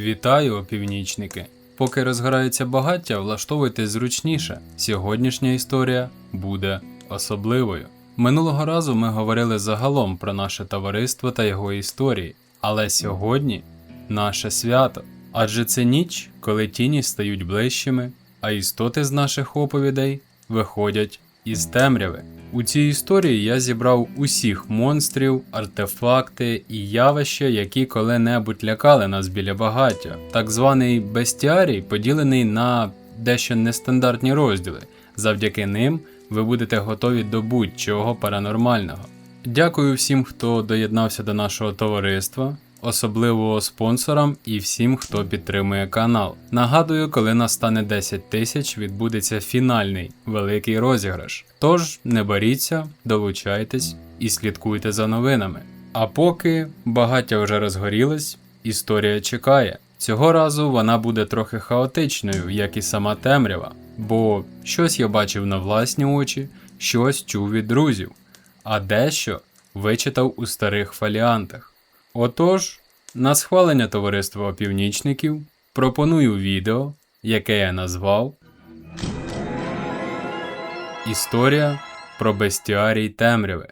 Вітаю, опівнічники! Поки розгорається багаття, влаштовуйтесь зручніше. Сьогоднішня історія буде особливою. Минулого разу ми говорили загалом про наше товариство та його історії, але сьогодні наше свято. Адже це ніч, коли тіні стають ближчими, а істоти з наших оповідей виходять із темряви. У цій історії я зібрав усіх монстрів, артефакти і явища, які коли-небудь лякали нас біля багаття. Так званий бестіарій поділений на дещо нестандартні розділи. Завдяки ним ви будете готові до будь-чого паранормального. Дякую всім, хто доєднався до нашого товариства, особливо спонсорам і всім, хто підтримує канал. Нагадую, коли нас стане 10 тисяч, відбудеться фінальний великий розіграш. Тож не боріться, долучайтесь і слідкуйте за новинами. А поки багаття вже розгорілось, історія чекає. Цього разу вона буде трохи хаотичною, як і сама темрява, бо щось я бачив на власні очі, щось чув від друзів, а дещо вичитав у старих фоліантах. Отож, на схвалення товариства опівнічників пропоную відео, яке я назвав Історія про бестіарій темряви.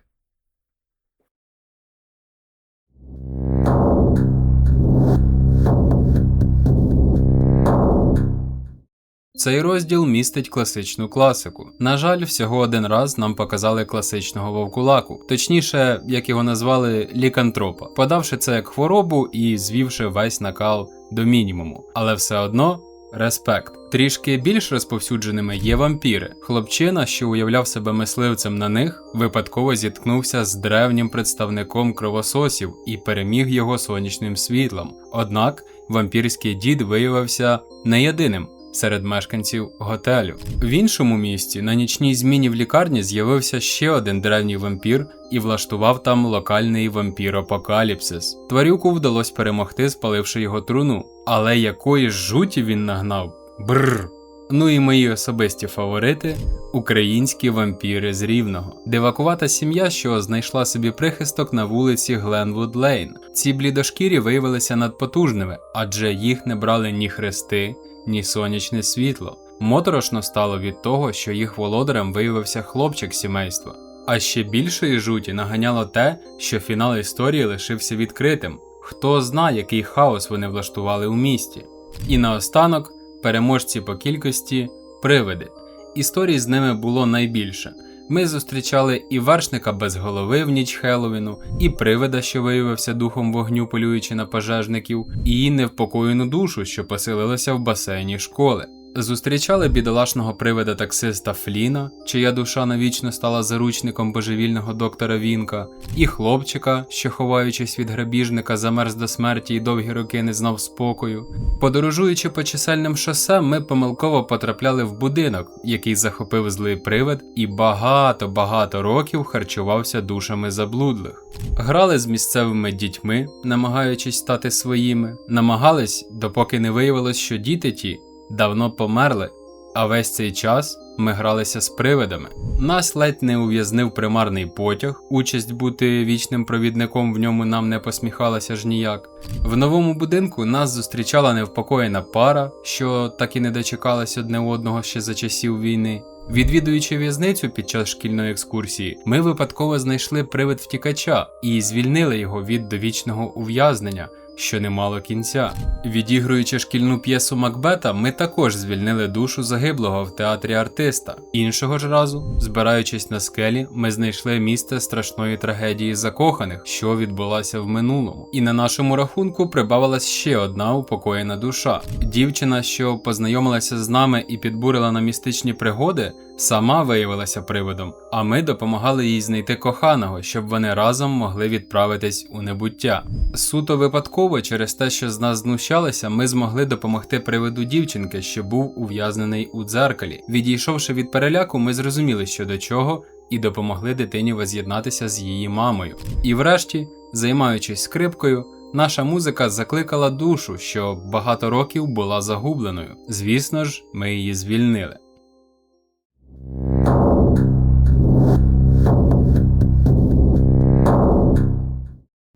Цей розділ містить класичну класику. На жаль, всього один раз нам показали класичного вовкулаку, точніше, як його назвали лікантропа, подавши це як хворобу і звівши весь накал до мінімуму. Але все одно. Респект. Трішки більш розповсюдженими є вампіри. Хлопчина, що уявляв себе мисливцем на них, випадково зіткнувся з древнім представником кровососів і переміг його сонячним світлом. Однак вампірський дід виявився не єдиним серед мешканців готелю. В іншому місті на нічній зміні в лікарні з'явився ще один древній вампір і влаштував там локальний вампір-апокаліпсис. Тварюку вдалося перемогти, спаливши його труну. Але якої жуті він нагнав? Бррр. Ну і мої особисті фаворити українські вампіри з Рівного. Дивакувата сім'я, що знайшла собі прихисток на вулиці Гленвуд Лейн. Ці блідошкірі виявилися надпотужними, адже їх не брали ні хрести, ні сонячне світло. Моторошно стало від того, що їх володарем виявився хлопчик сімейства. А ще більшої жуті наганяло те, що фінал історії лишився відкритим. Хто зна, який хаос вони влаштували у місті. І наостанок переможці по кількості привиди. Історій з ними було найбільше. Ми зустрічали і вершника без голови в ніч Хеллоуіну, і привида, що виявився духом вогню, полюючи на пожежників, і невпокоєну душу, що поселилася в басейні школи. Зустрічали бідолашного привида таксиста Фліна, чия душа навічно стала заручником божевільного доктора Вінка, і хлопчика, що, ховаючись від грабіжника, замерз до смерті і довгі роки не знав спокою. Подорожуючи по чисельним шосе, ми помилково потрапляли в будинок, який захопив злий привид, і багато-багато років харчувався душами заблудлих. Грали з місцевими дітьми, намагаючись стати своїми, намагались, допоки не виявилось, що діти ті давно померли, а весь цей час ми гралися з привидами. Нас ледь не ув'язнив примарний потяг, участь бути вічним провідником в ньому нам не посміхалася ж ніяк. В новому будинку нас зустрічала невпокоєна пара, що так і не дочекалась одне одного ще за часів війни. Відвідуючи в'язницю під час шкільної екскурсії, ми випадково знайшли привид втікача і звільнили його від довічного ув'язнення, що не мало кінця. Відігруючи шкільну п'єсу Макбета, ми також звільнили душу загиблого в театрі артиста. Іншого ж разу, збираючись на скелі, ми знайшли місце страшної трагедії закоханих, що відбулася в минулому. І на нашому рахунку прибавилась ще одна упокоєна душа. Дівчина, що познайомилася з нами і підбурила на містичні пригоди. Сама виявилася привидом, а ми допомагали їй знайти коханого, щоб вони разом могли відправитись у небуття. Суто випадково, через те, що з нас знущалися, ми змогли допомогти привиду дівчинки, що був ув'язнений у дзеркалі. Відійшовши від переляку, ми зрозуміли, що до чого, і допомогли дитині воз'єднатися з її мамою. І врешті, займаючись скрипкою, наша музика закликала душу, що багато років була загубленою. Звісно ж, ми її звільнили.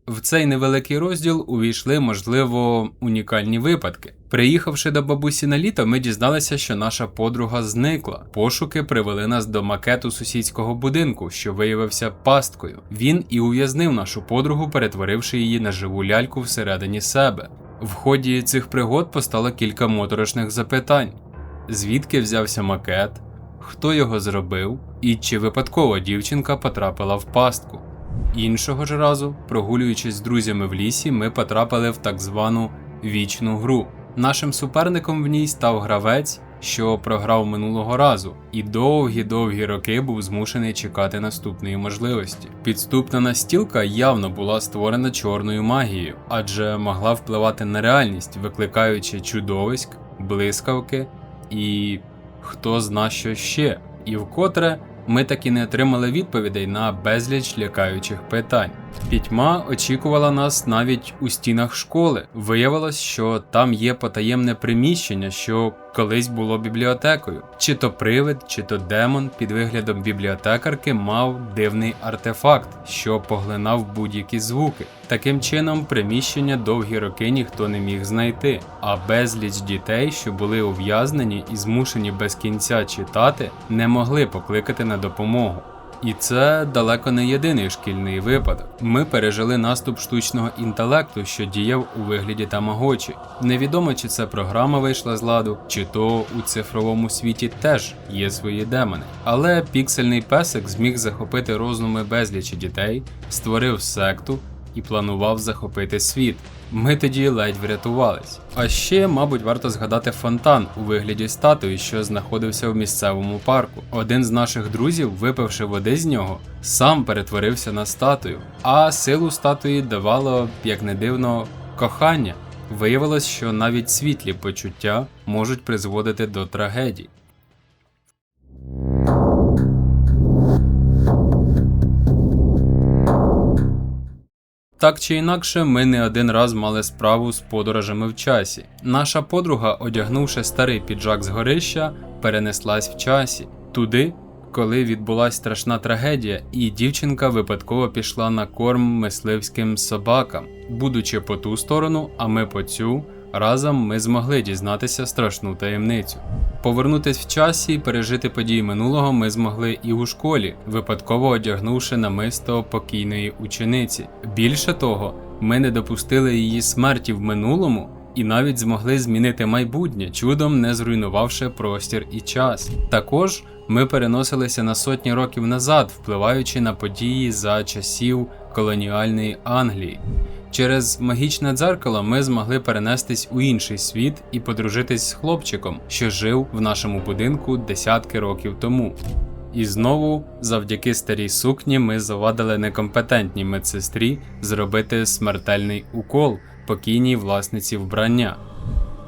В цей невеликий розділ увійшли, можливо, унікальні випадки. Приїхавши до бабусі на літо, ми дізналися, що наша подруга зникла. Пошуки привели нас до макету сусідського будинку, що виявився пасткою. Він і ув'язнив нашу подругу, перетворивши її на живу ляльку всередині себе. В ході цих пригод постало кілька моторошних запитань: звідки взявся макет, хто його зробив, і чи випадково дівчинка потрапила в пастку. Іншого ж разу, прогулюючись з друзями в лісі, ми потрапили в так звану вічну гру. Нашим суперником в ній став гравець, що програв минулого разу, і довгі-довгі роки був змушений чекати наступної можливості. Підступна настілка явно була створена чорною магією, адже могла впливати на реальність, викликаючи чудовиськ, блискавки і хто зна що ще. І вкотре ми так і не отримали відповідей на безліч лякаючих питань. Пітьма очікувала нас навіть у стінах школи. Виявилось, що там є потаємне приміщення, що колись було бібліотекою. Чи то привид, чи то демон під виглядом бібліотекарки мав дивний артефакт, що поглинав будь-які звуки. Таким чином, приміщення довгі роки ніхто не міг знайти, а безліч дітей, що були ув'язнені і змушені без кінця читати, не могли покликати на допомогу. І це далеко не єдиний шкільний випадок. Ми пережили наступ штучного інтелекту, що діяв у вигляді тамагочі. Невідомо, чи це програма вийшла з ладу, чи то у цифровому світі теж є свої демони. Але піксельний песик зміг захопити розуми безлічі дітей, створив секту і планував захопити світ. Ми тоді ледь врятувались. А ще, мабуть, варто згадати фонтан у вигляді статуї, що знаходився в місцевому парку. Один з наших друзів, випивши води з нього, сам перетворився на статую, а силу статуї давало, як не дивно, кохання. Виявилось, що навіть світлі почуття можуть призводити до трагедій. Так чи інакше, ми не один раз мали справу з подорожами в часі. Наша подруга, одягнувши старий піджак з горища, перенеслась в часі туди, коли відбулася страшна трагедія, і дівчинка випадково пішла на корм мисливським собакам. Будучи по ту сторону, а ми по цю, разом ми змогли дізнатися страшну таємницю. Повернутись в часі і пережити події минулого ми змогли і у школі, випадково одягнувши намисто покійної учениці. Більше того, ми не допустили її смерті в минулому і навіть змогли змінити майбутнє, чудом не зруйнувавши простір і час. Також ми переносилися на сотні років назад, впливаючи на події за часів колоніальної Англії. Через магічне дзеркало ми змогли перенестись у інший світ і подружитись з хлопчиком, що жив в нашому будинку десятки років тому. І знову, завдяки старій сукні, ми завадили некомпетентній медсестрі зробити смертельний укол покійній власниці вбрання.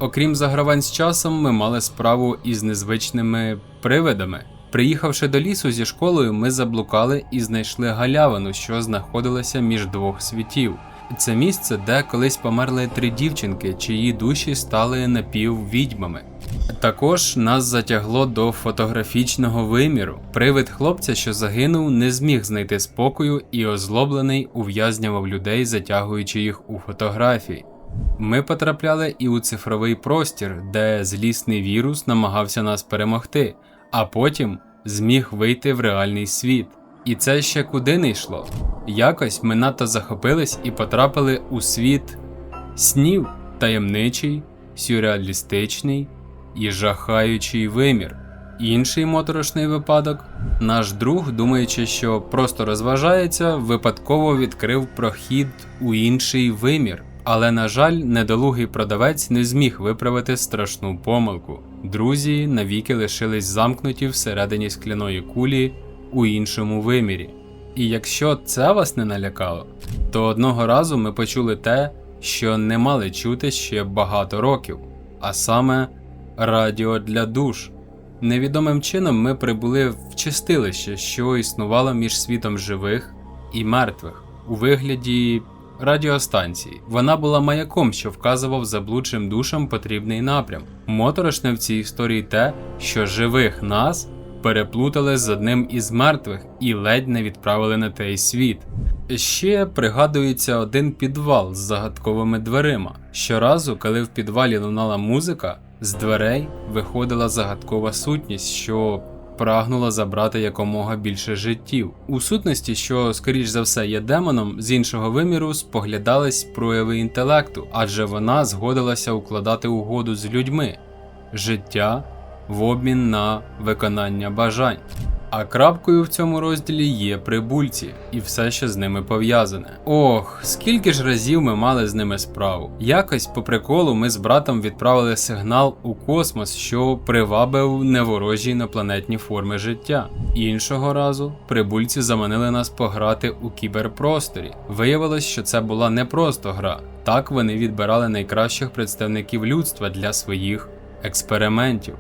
Окрім загравань з часом, ми мали справу із незвичними привидами. Приїхавши до лісу зі школою, ми заблукали і знайшли галявину, що знаходилася між двох світів. Це місце, де колись померли три дівчинки, чиї душі стали напіввідьмами. Також нас затягло до фотографічного виміру. Привид хлопця, що загинув, не зміг знайти спокою і озлоблений ув'язнював людей, затягуючи їх у фотографії. Ми потрапляли і у цифровий простір, де злісний вірус намагався нас перемогти, а потім зміг вийти в реальний світ. І це ще куди не йшло. Якось ми надто захопились і потрапили у світ снів, таємничий, сюрреалістичний і жахаючий вимір. Інший моторошний випадок наш друг, думаючи, що просто розважається, випадково відкрив прохід у інший вимір. Але, на жаль, недолугий продавець не зміг виправити страшну помилку. Друзі навіки лишились замкнуті всередині скляної кулі у іншому вимірі. І якщо це вас не налякало, то одного разу ми почули те, що не мали чути ще багато років, а саме радіо для душ. Невідомим чином ми прибули в чистилище, що існувало між світом живих і мертвих у вигляді радіостанції. Вона була маяком, що вказував заблудшим душам потрібний напрям. Моторошне в цій історії те, що живих нас переплутали з одним із мертвих і ледь не відправили на той світ. Ще пригадується один підвал з загадковими дверима. Щоразу, коли в підвалі лунала музика, з дверей виходила загадкова сутність, що прагнула забрати якомога більше життів. У сутності, що, скоріш за все, є демоном, з іншого виміру споглядались прояви інтелекту, адже вона згодилася укладати угоду з людьми життя в обмін на виконання бажань. А крапкою в цьому розділі є прибульці і все, що з ними пов'язане. Ох, скільки ж разів ми мали з ними справу. Якось по приколу ми з братом відправили сигнал у космос, що привабив неворожі інопланетні форми життя. Іншого разу прибульці заманили нас пограти у кіберпросторі. Виявилось, що це була не просто гра. Так вони відбирали найкращих представників людства для своїх експериментів.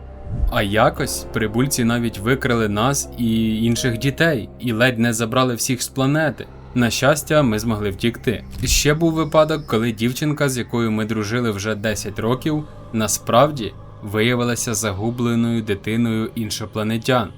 А якось прибульці навіть викрили нас і інших дітей, і ледь не забрали всіх з планети. На щастя, ми змогли втікти. Ще був випадок, коли дівчинка, з якою ми дружили вже 10 років, насправді виявилася загубленою дитиною іншопланетян.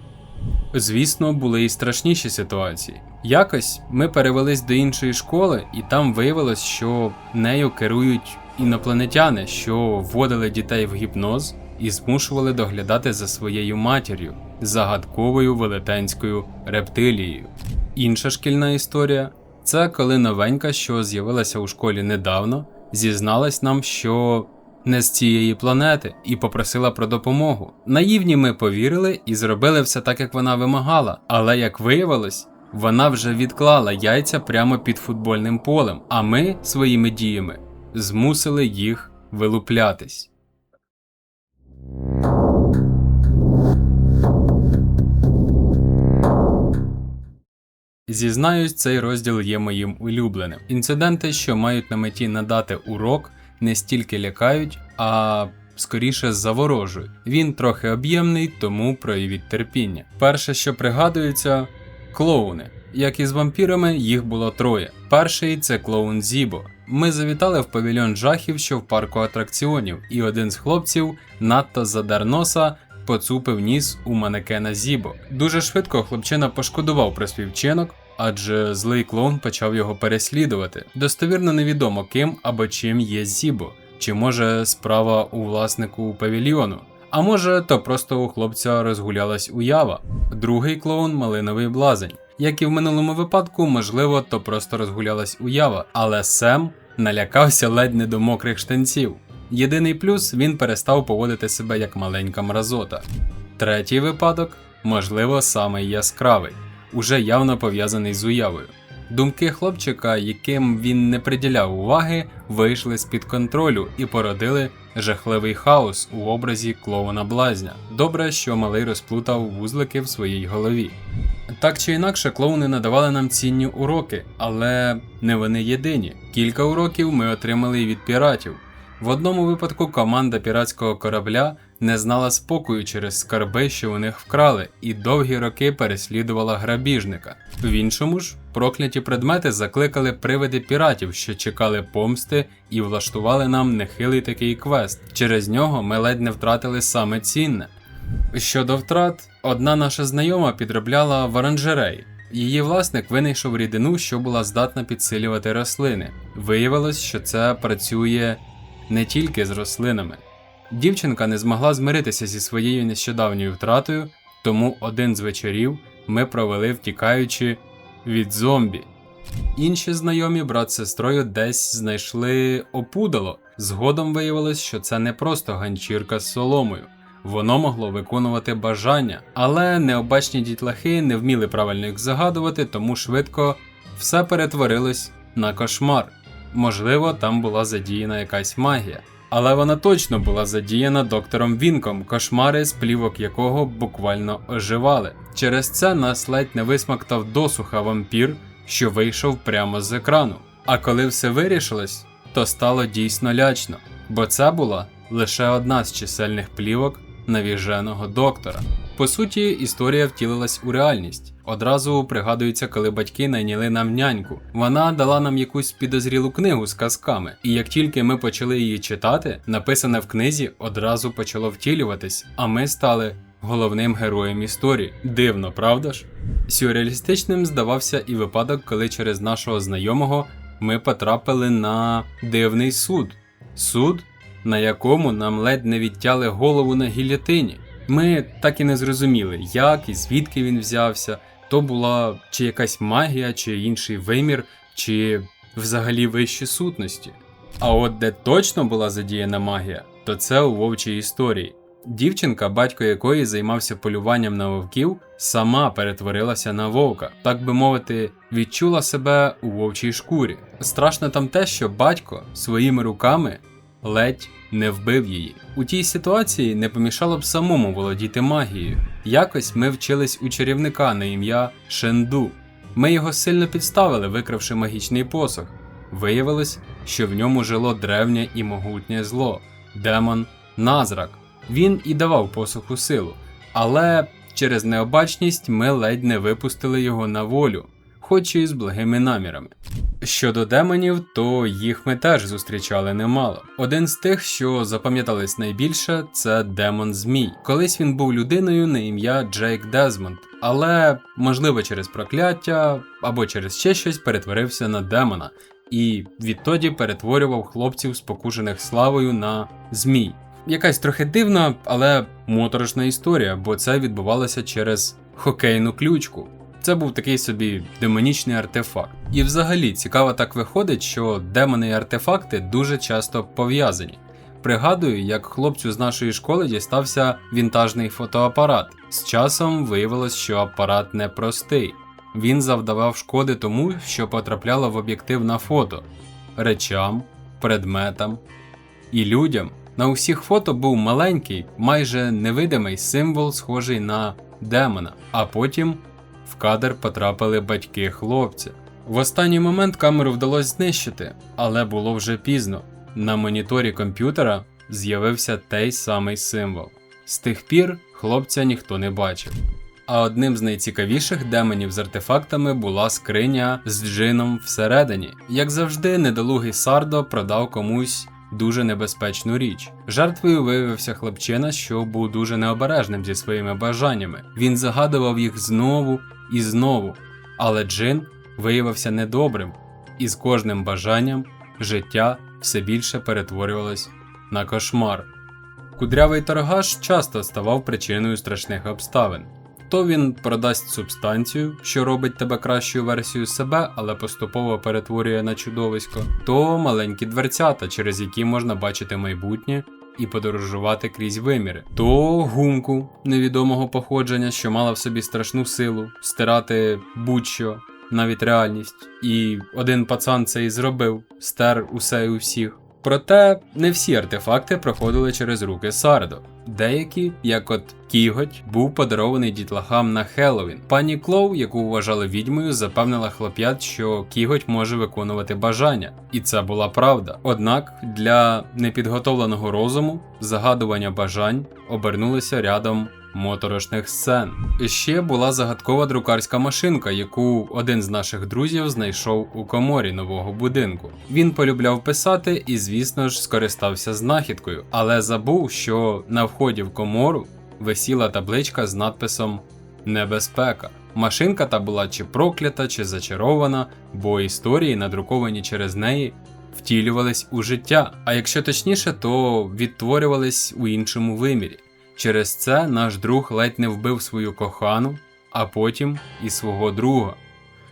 Звісно, були і страшніші ситуації. Якось ми перевелись до іншої школи, і там виявилось, що нею керують інопланетяни, що вводили дітей в гіпноз і змушували доглядати за своєю матір'ю, загадковою велетенською рептилією. Інша шкільна історія це коли новенька, що з'явилася у школі недавно, зізналась нам, що не з цієї планети, і попросила про допомогу. Наївні ми повірили і зробили все так, як вона вимагала, але як виявилось, вона вже відклала яйця прямо під футбольним полем, а ми своїми діями змусили їх вилуплятись. Зізнаюсь, цей розділ є моїм улюбленим. Інциденти, що мають на меті надати урок, не стільки лякають, а скоріше заворожують. Він трохи об'ємний, тому проявіть терпіння. Перше, що пригадується, клоуни. Як і з вампірами, їх було троє. Перший це клоун Зібо. Ми завітали в павільйон жахів, що в парку атракціонів, і один з хлопців надто задер носа поцупив ніс у манекена Зібо. Дуже швидко хлопчина пошкодував про свій вчинок, адже злий клоун почав його переслідувати. Достовірно невідомо ким або чим є Зібо, чи може справа у власнику павільйону. А може, то просто у хлопця розгулялась уява. Другий клоун малиновий блазень. Як і в минулому випадку, можливо, то просто розгулялась уява, але Сем налякався ледь не до мокрих штанців. Єдиний плюс він перестав поводити себе як маленька мразота. Третій випадок, можливо, самий яскравий, уже явно пов'язаний з уявою. Думки хлопчика, яким він не приділяв уваги, вийшли з-під контролю і породили жахливий хаос у образі клоуна блазня. Добре, що малий розплутав вузлики в своїй голові. Так чи інакше, клоуни надавали нам цінні уроки, але не вони єдині. Кілька уроків ми отримали від піратів. В одному випадку команда піратського корабля не знала спокою через скарби, що у них вкрали, і довгі роки переслідувала грабіжника. В іншому ж прокляті предмети закликали привиди піратів, що чекали помсти і влаштували нам нехилий такий квест. Через нього ми ледь не втратили саме цінне. Щодо втрат, одна наша знайома підробляла в оранжереї. Її власник винайшов рідину, що була здатна підсилювати рослини. Виявилось, що це працює не тільки з рослинами. Дівчинка не змогла змиритися зі своєю нещодавньою втратою, тому один з вечорів ми провели втікаючи від зомбі. Інші знайомі брат з сестрою десь знайшли опудало. Згодом виявилось, що це не просто ганчірка з соломою. Воно могло виконувати бажання, але необачні дітлахи не вміли правильно їх загадувати, тому швидко все перетворилось на кошмар. Можливо, там була задіяна якась магія. Але вона точно була задіяна доктором Вінком, кошмари з плівок якого буквально оживали. Через це нас ледь не висмактав досуха вампір, що вийшов прямо з екрану. А коли все вирішилось, то стало дійсно лячно, бо це була лише одна з чисельних плівок навіженого доктора. По суті, історія втілилась у реальність. Одразу пригадується, коли батьки найняли нам няньку. Вона дала нам якусь підозрілу книгу з казками, і як тільки ми почали її читати, написане в книзі одразу почало втілюватись, а ми стали головним героєм історії. Дивно, правда ж? Сюрреалістичним здавався і випадок, коли через нашого знайомого ми потрапили на дивний суд. Суд, на якому нам ледь не відтяли голову на гільотині. Ми так і не зрозуміли, як і звідки він взявся. То була чи якась магія, чи інший вимір, чи взагалі вищі сутності. А от де точно була задіяна магія, то це у вовчій історії. Дівчинка, батько якої займався полюванням на вовків, сама перетворилася на вовка, так би мовити, відчула себе у вовчій шкурі. Страшно там те, що батько своїми руками ледь не вбив її. У тій ситуації не помішало б самому володіти магією. Якось ми вчились у чарівника на ім'я Шенду. Ми його сильно підставили, викравши магічний посох. Виявилось, що в ньому жило древнє і могутнє зло демон Назрак. Він і давав посуху силу, але через необачність ми ледь не випустили його на волю, хоч і з благими намірами. Щодо демонів, то їх ми теж зустрічали немало. Один з тих, що запам'ятались найбільше, це демон Змій. Колись він був людиною на ім'я Джейк Дезмонд, але, можливо, через прокляття або через ще щось перетворився на демона, і відтоді перетворював хлопців, спокушених славою на змій. Якась трохи дивна, але моторошна історія, бо це відбувалося через хокейну ключку. Це був такий собі демонічний артефакт. І взагалі цікаво так виходить, що демони і артефакти дуже часто пов'язані. Пригадую, як хлопцю з нашої школи дістався вінтажний фотоапарат. З часом виявилось, що апарат непростий. Він завдавав шкоди тому, що потрапляло в об'єктив на фото, речам, предметам і людям. На усіх фото був маленький, майже невидимий символ, схожий на демона, а потім в кадр потрапили батьки хлопця. В останній момент камеру вдалося знищити, але було вже пізно. На моніторі комп'ютера з'явився той самий символ. З тих пір хлопця ніхто не бачив. А одним з найцікавіших демонів з артефактами була скриня з джином всередині. Як завжди, недолугий Сардо продав комусь дуже небезпечну річ. Жертвою виявився хлопчина, що був дуже необережним зі своїми бажаннями. Він загадував їх знову і знову, але джин виявився недобрим, і з кожним бажанням життя все більше перетворювалось на кошмар. Кудрявий торгаш часто ставав причиною страшних обставин. То він продасть субстанцію, що робить тебе кращою версією себе, але поступово перетворює на чудовисько, то маленькі дверцята, через які можна бачити майбутнє і подорожувати крізь виміри, то гумку невідомого походження, що мала в собі страшну силу, стирати будь-що, навіть реальність. І один пацан це і зробив, стер усе і усіх. Проте не всі артефакти проходили через руки Сардо. Деякі, як от Кіготь, був подарований дітлахам на Хеллоуін. Пані Клоу, яку вважали відьмою, запевнила хлоп'ят, що Кіготь може виконувати бажання, і це була правда. Однак для непідготовленого розуму загадування бажань обернулися рядом моторошних сцен. Ще була загадкова друкарська машинка, яку один з наших друзів знайшов у коморі нового будинку. Він полюбляв писати і, звісно ж, скористався знахідкою, але забув, що на вході в комору висіла табличка з надписом Небезпека. Машинка та була чи проклята, чи зачарована, бо історії, надруковані через неї, втілювались у життя, а якщо точніше, то відтворювались у іншому вимірі. Через це наш друг ледь не вбив свою кохану, а потім і свого друга.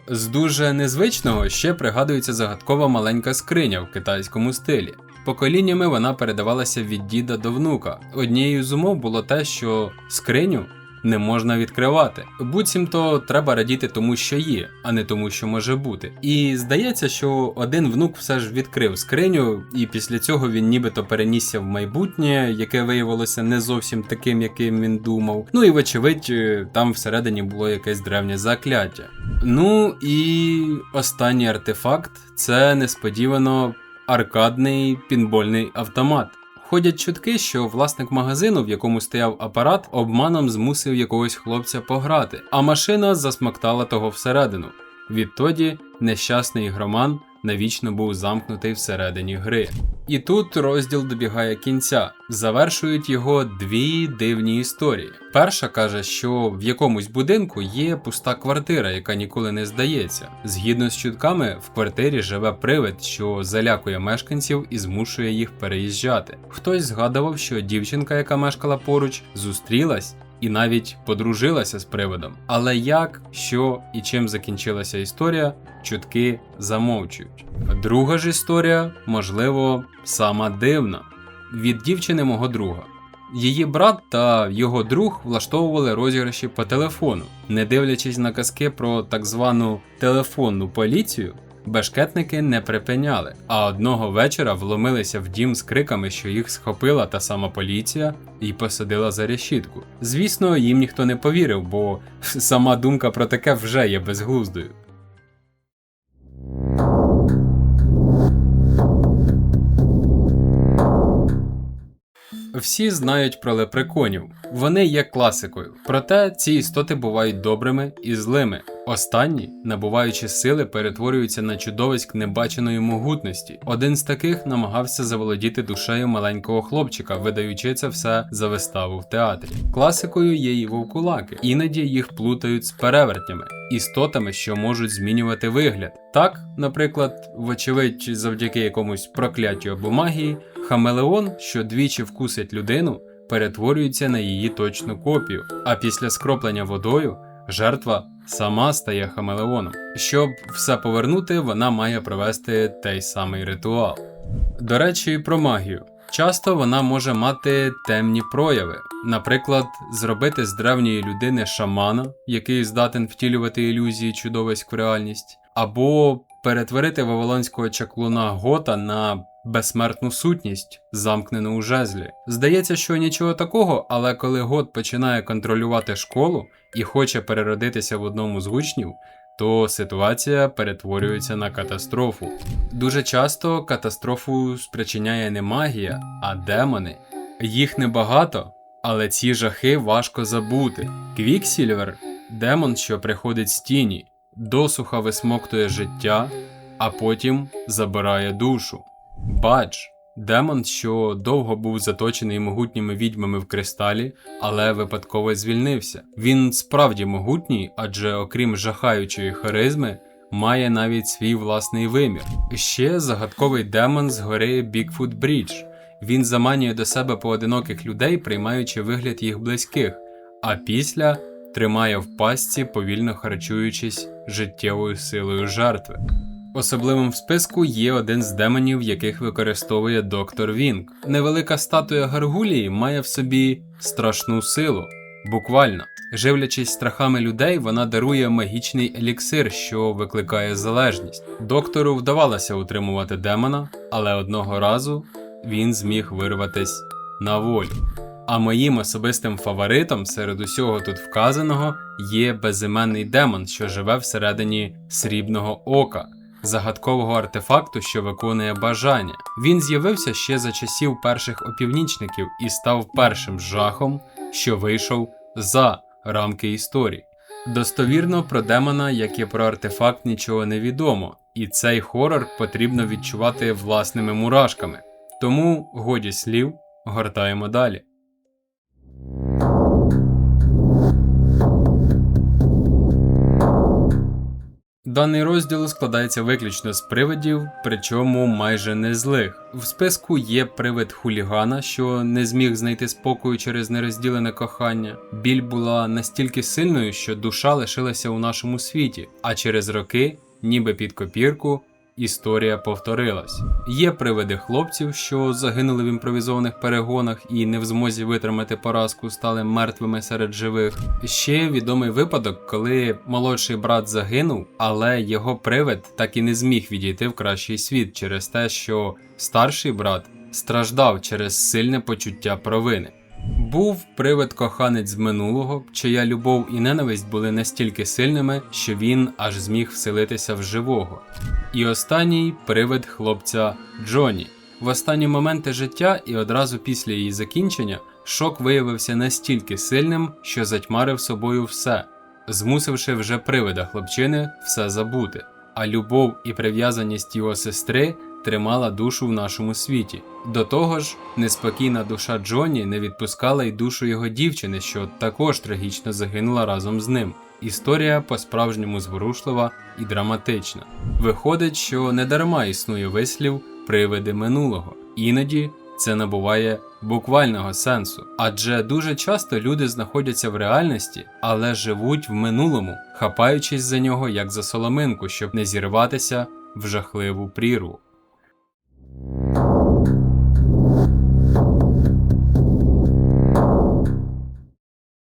З дуже незвичного ще пригадується загадкова маленька скриня в китайському стилі. Поколіннями вона передавалася від діда до внука. Однією з умов було те, що скриню не можна відкривати. Буцімто треба радіти тому, що є, а не тому, що може бути. І здається, що один внук все ж відкрив скриню, і після цього він нібито перенісся в майбутнє, яке виявилося не зовсім таким, яким він думав. Ну і вочевидь, там всередині було якесь древнє закляття. Ну і останній артефакт це несподівано аркадний пінбольний автомат. Ходять чутки, що власник магазину, в якому стояв апарат, обманом змусив якогось хлопця пограти, а машина засмоктала того всередину. Відтоді нещасний ігроман навічно був замкнутий всередині гри. І тут розділ добігає кінця. Завершують його дві дивні історії. Перша каже, що в якомусь будинку є пуста квартира, яка ніколи не здається. Згідно з чутками, в квартирі живе привид, що залякує мешканців і змушує їх переїжджати. Хтось згадував, що дівчинка, яка мешкала поруч, зустрілась. І навіть подружилася з привидом. Але як, що і чим закінчилася історія, чутки замовчують. Друга ж історія, можливо, сама дивна від дівчини мого друга. Її брат та його друг влаштовували розіграші по телефону, не дивлячись на казки про так звану телефонну поліцію. Бешкетники не припиняли, а одного вечора вломилися в дім з криками, що їх схопила та сама поліція і посадила за решітку. Звісно, їм ніхто не повірив, бо сама думка про таке вже є безглуздою. Всі знають про лепреконів. Вони є класикою. Проте ці істоти бувають добрими і злими. Останні, набуваючи сили, перетворюються на чудовиськ небаченої могутності. Один з таких намагався заволодіти душею маленького хлопчика, видаючи це все за виставу в театрі. Класикою є і вовкулаки, іноді їх плутають з перевертнями, істотами, що можуть змінювати вигляд. Так, наприклад, вочевидь, завдяки якомусь прокляттю або магії, хамелеон, що двічі вкусить людину, перетворюється на її точну копію, а після скроплення водою жертва сама стає хамелеоном. Щоб все повернути, вона має провести той самий ритуал. До речі, про магію. Часто вона може мати темні прояви, наприклад, зробити з древньої людини шамана, який здатен втілювати ілюзії чудовиськ в реальність, або перетворити вавилонського чаклуна Гота на безсмертну сутність, замкнену у жезлі. Здається, що нічого такого, але коли Гот починає контролювати школу і хоче переродитися в одному з учнів, то ситуація перетворюється на катастрофу. Дуже часто катастрофу спричиняє не магія, а демони. Їх небагато, але ці жахи важко забути. Квіксільвер демон, що приходить з тіні, досуха висмоктує життя, а потім забирає душу. Бадж демон, що довго був заточений могутніми відьмами в кристалі, але випадково звільнився. Він справді могутній, адже окрім жахаючої харизми, має навіть свій власний вимір. Ще загадковий демон з гори Бікфут Брідж. Він заманює до себе поодиноких людей, приймаючи вигляд їх близьких, а після тримає в пастці, повільно харчуючись життєвою силою жертви. Особливим в списку є один з демонів, яких використовує доктор Вінк. Невелика статуя Гаргулії має в собі страшну силу, буквально. Живлячись страхами людей, вона дарує магічний еліксир, що викликає залежність. Доктору вдавалося утримувати демона, але одного разу він зміг вирватись на волю. А моїм особистим фаворитом серед усього тут вказаного є безіменний демон, що живе всередині срібного ока, загадкового артефакту, що виконує бажання. Він з'явився ще за часів перших опівнічників і став першим жахом, що вийшов за рамки історії. Достовірно про демона, як і про артефакт, нічого не відомо, і цей хорор потрібно відчувати власними мурашками. Тому годі слів, гортаємо далі. Даний розділ складається виключно з привидів, причому майже не злих. В списку є привид хулігана, що не зміг знайти спокою через нерозділене кохання. Біль була настільки сильною, що душа лишилася у нашому світі, а через роки, ніби під копірку, історія повторилась. Є привиди хлопців, що загинули в імпровізованих перегонах і не в змозі витримати поразку, стали мертвими серед живих. Ще відомий випадок, коли молодший брат загинув, але його привид так і не зміг відійти в кращий світ через те, що старший брат страждав через сильне почуття провини. Був привид коханець з минулого, чия любов і ненависть були настільки сильними, що він аж зміг вселитися в живого. І останній привид хлопця Джоні. В останні моменти життя і одразу після її закінчення шок виявився настільки сильним, що затьмарив собою все, змусивши вже привида хлопчини все забути. а любов і прив'язаність його сестри тримала душу в нашому світі. До того ж, неспокійна душа Джонні не відпускала й душу його дівчини, що також трагічно загинула разом з ним. Історія по-справжньому зворушлива і драматична. Виходить, що недарма існує вислів привиди минулого. Іноді це набуває буквального сенсу, адже дуже часто люди знаходяться в реальності, але живуть в минулому, хапаючись за нього як за соломинку, щоб не зірватися в жахливу прірву.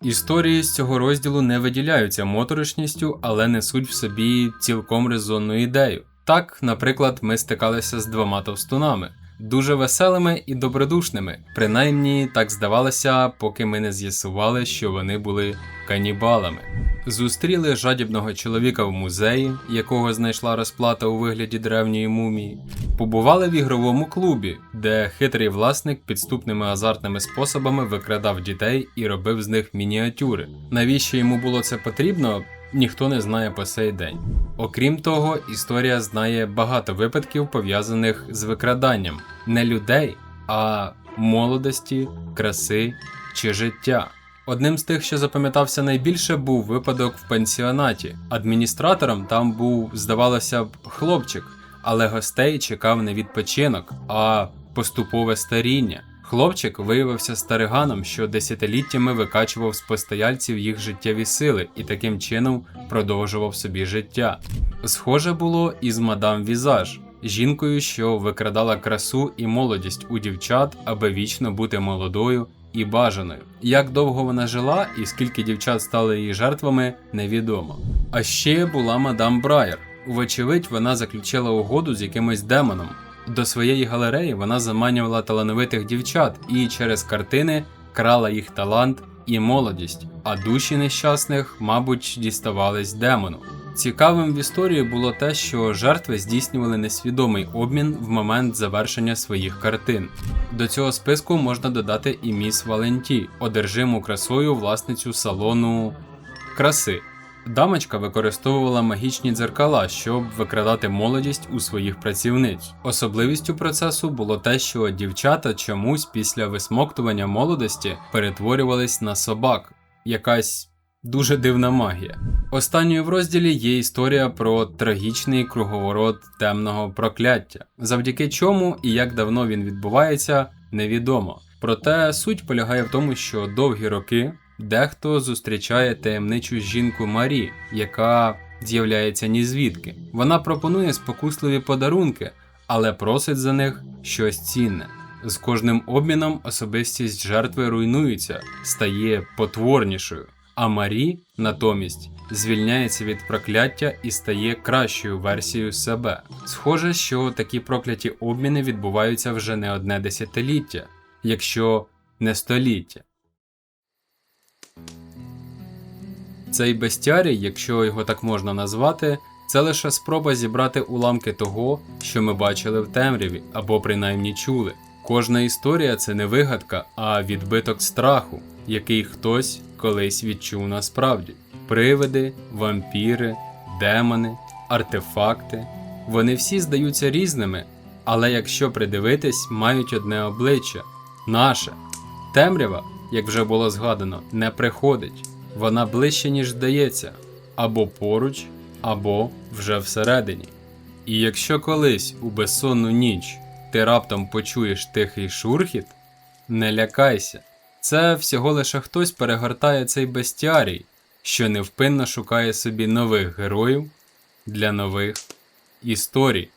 Історії з цього розділу не виділяються моторошністю, але несуть в собі цілком резонну ідею. Так, наприклад, ми стикалися з двома товстунами, дуже веселими і добродушними. Принаймні так здавалося, поки ми не з'ясували, що вони були канібалами. Зустріли жадібного чоловіка в музеї, якого знайшла розплата у вигляді древньої мумії. Побували в ігровому клубі, де хитрий власник підступними азартними способами викрадав дітей і робив з них мініатюри. Навіщо йому було це потрібно? Ніхто не знає по сей день. Окрім того, історія знає багато випадків пов'язаних з викраданням не людей, а молодості, краси чи життя. Одним з тих, що запам'ятався найбільше, був випадок в пансіонаті. Адміністратором там був, здавалося б, хлопчик, але гостей чекав не відпочинок, а поступове старіння. Хлопчик виявився стариганом, що десятиліттями викачував з постояльців їх життєві сили і таким чином продовжував собі життя. Схоже було і з мадам Візаж, жінкою, що викрадала красу і молодість у дівчат, аби вічно бути молодою і бажаною. Як довго вона жила і скільки дівчат стали її жертвами, невідомо. А ще була мадам Брайер. Вочевидь, вона заключила угоду з якимось демоном. До своєї галереї вона заманювала талановитих дівчат і через картини крала їх талант і молодість, а душі нещасних, мабуть, діставались демону. Цікавим в історії було те, що жертви здійснювали несвідомий обмін в момент завершення своїх картин. До цього списку можна додати і міс Валенті, одержиму красою власницю салону краси. Дамочка використовувала магічні дзеркала, щоб викрадати молодість у своїх працівниць. Особливістю процесу було те, що дівчата чомусь після висмоктування молодості перетворювались на собак. Якась дуже дивна магія. Останньою в розділі є історія про трагічний круговорот темного прокляття, завдяки чому і як давно він відбувається, невідомо. Проте суть полягає в тому, що довгі роки дехто зустрічає таємничу жінку Марі, яка з'являється ні звідки. Вона пропонує спокусливі подарунки, але просить за них щось цінне. З кожним обміном особистість жертви руйнується, стає потворнішою. А Марі натомість звільняється від прокляття і стає кращою версією себе. Схоже, що такі прокляті обміни відбуваються вже не одне десятиліття, якщо не століття. Цей бестіарій, якщо його так можна назвати, це лише спроба зібрати уламки того, що ми бачили в темряві або принаймні чули. Кожна історія це не вигадка, а відбиток страху, який хтось колись відчув насправді. Привиди, вампіри, демони, артефакти. Вони всі здаються різними, але якщо придивитись, мають одне обличчя наше. Темрява, як вже було згадано, не приходить. Вона ближче, ніж здається, або поруч, або вже всередині. І якщо колись у безсонну ніч ти раптом почуєш тихий шурхіт, не лякайся. Це всього лише хтось перегортає цей бестіарій, що невпинно шукає собі нових героїв для нових історій.